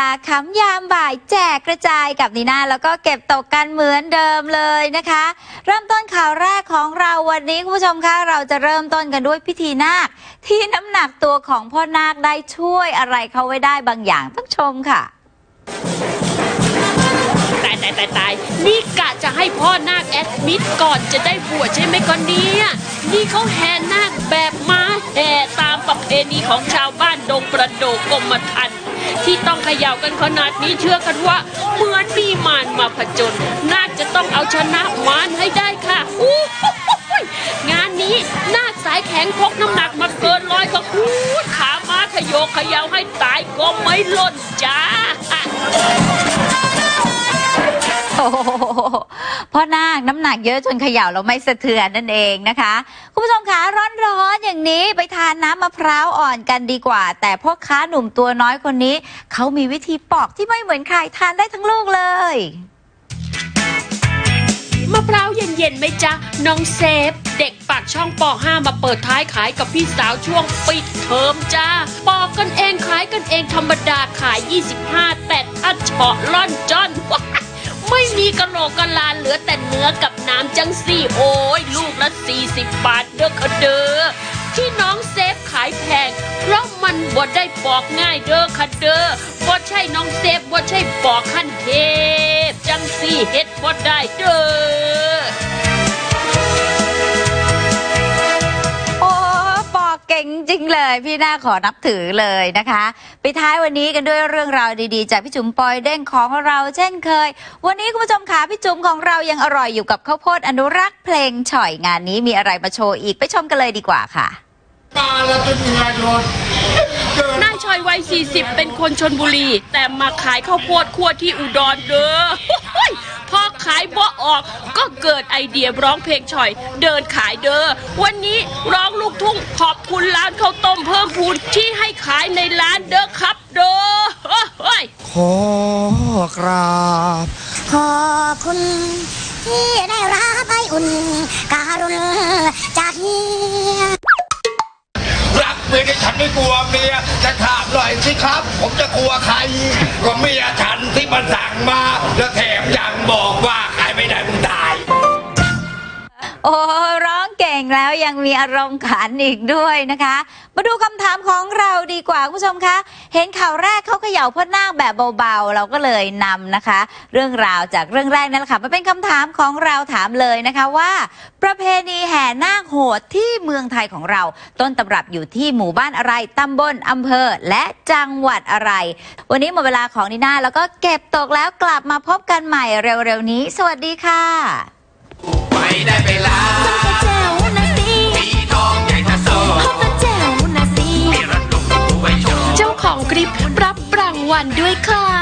ลาค้ำยามบ่ายแจกกระจายกับนีน่าแล้วก็เก็บตกกันเหมือนเดิมเลยนะคะ เริ่มต้นข่าวแรกของเราวันนี้คุณผู้ชมคะเราจะเริ่มต้นกันด้วยพิธีนาค ที่น้ำหนักตัวของพ่อนาคได้ช่วยอะไรเขาไว้ได้บางอย่างต้องชมค่ะตายตายตายตายนี่กะจะให้พ่อนาคแอดมิดก่อนจะได้บวชใช่ไหมก่อนเนี่ยนี่เขาแห่นาคแบบมาแห่ตามประเพณีของชาวบ้านดงประโดกกรมทัน ที่ต้องเขย่ากันขนาดนี้เชื่อกันว่าเหมือนมีมารมาผจญน่าจะต้องเอาชนะมารให้ได้ค่ะอู้งานนี้นาคสายแข็งพกน้ำหนักมาเกินร้อยก็คูดขาม้าขยโยขย่าให้ตายก็ไม่ล่นจ้าโอ้ พ่อนาคน้ำหนักเยอะจนเขย่าเราไม่สะเทือนนั่นเองนะคะคุณผู้ชมคะร้อนๆอย่างนี้ไปทานน้ำมะพร้าวอ่อนกันดีกว่า แต่พ่อค้าหนุ่มตัวน้อยคนนี้ เขามีวิธีปอกที่ไม่เหมือนใครทานได้ทั้งลูกเลย มะพร้าวเย็นๆไหมจ๊ะ น้องเซฟ เด็กปากช่องปอ5มาเปิดท้ายขายกับพี่สาวช่วงปิดเทอมจ้า ปอกกันเองขายกันเองธรรมดาขาย 25 แต่ถ้าเฉาะล่อนจ้อนว้า ม่มีกระโหลกกระลาเหลือแต่เนื้อกับน้ำจังสี่ โอ้ยลูกละ 40 บาทเด้อค่ะเด้อที่น้องเซฟขายแพง เพราะมันบ่ได้ปอกง่ายเด้อค่ะเด้อบ่ใช่น้องเซฟบ่ใช่ปอกขั้นเทพ จังสี่เฮ็ดบ่ได้เด้อ พี่น่าขอนับถือเลยนะคะไปท้ายวันนี้กันด้วยเรื่องราวดีๆ จากพี่จุ๋มปอยเด้งของเราเช่นเคย วันนี้คุณผู้ชมคะพี่จุ๋มของเรายังอร่อยอยู่กับข้าวโพดอนุรักษ์เพลงฉ่อยงานนี้มีอะไรมาโชว์อีกไปชมกันเลยดีกว่าค่ะมาแล้วเป็นยังไงโดนเกิดนายชอยวัย 40 เป็นคนชนบุรี แต่มาขายข้าวโพดคั่วที่อุดรเด้อโอ้ยพอ ออก ก็เกิดไอเดียร้องเพลงฉ่อย เดินขายเด้อวันนี้ร้องลูกทุ่งขอบคุณร้านข้าวต้มเพิ่มพูนที่ให้ขายในร้านเด้อครับเด้อโอ้ยขอกราบขอบคุณที่ได้รับไออุ่นการุณจากเฮียรักเมียฉันไม่กลัวเมียจะถามหน่อยสิครับ ผมจะกลัวใคร ก็เมียฉันที่มันสั่งมา แล้วแถมยังบอกว่า ไม่ได้มึงตาย โอ้ร้อง เก่งแล้วยังมีอารมณ์ขันอีกด้วยนะคะ มาดูคำถามของเราดีกว่าคุณผู้ชมคะ เห็นข่าวแรกเขาเขย่าพ่อนาคแบบเบาๆ เราก็เลยนำนะคะ เรื่องราวจากเรื่องแรกนั่นแหละค่ะมาเป็นคำถามของเราถามเลยนะคะว่า ประเพณีแห่นาคโหดที่เมืองไทยของเรา ต้นตำรับอยู่ที่หมู่บ้านอะไรตำบลอำเภอและจังหวัดอะไร วันนี้หมดเวลาของนีน่าแล้วก็เก็บตกแล้วกลับมาพบกันใหม่เร็วๆนี้ สวัสดีค่ะ ไม่ได้ไปลาแจ๋วนะสิสีทองใหญ่ทะโซพบแจ๋วนะสิมีรถลุกไว้โชว์เจ้าของคลิปรับรางวัลด้วยค่ะ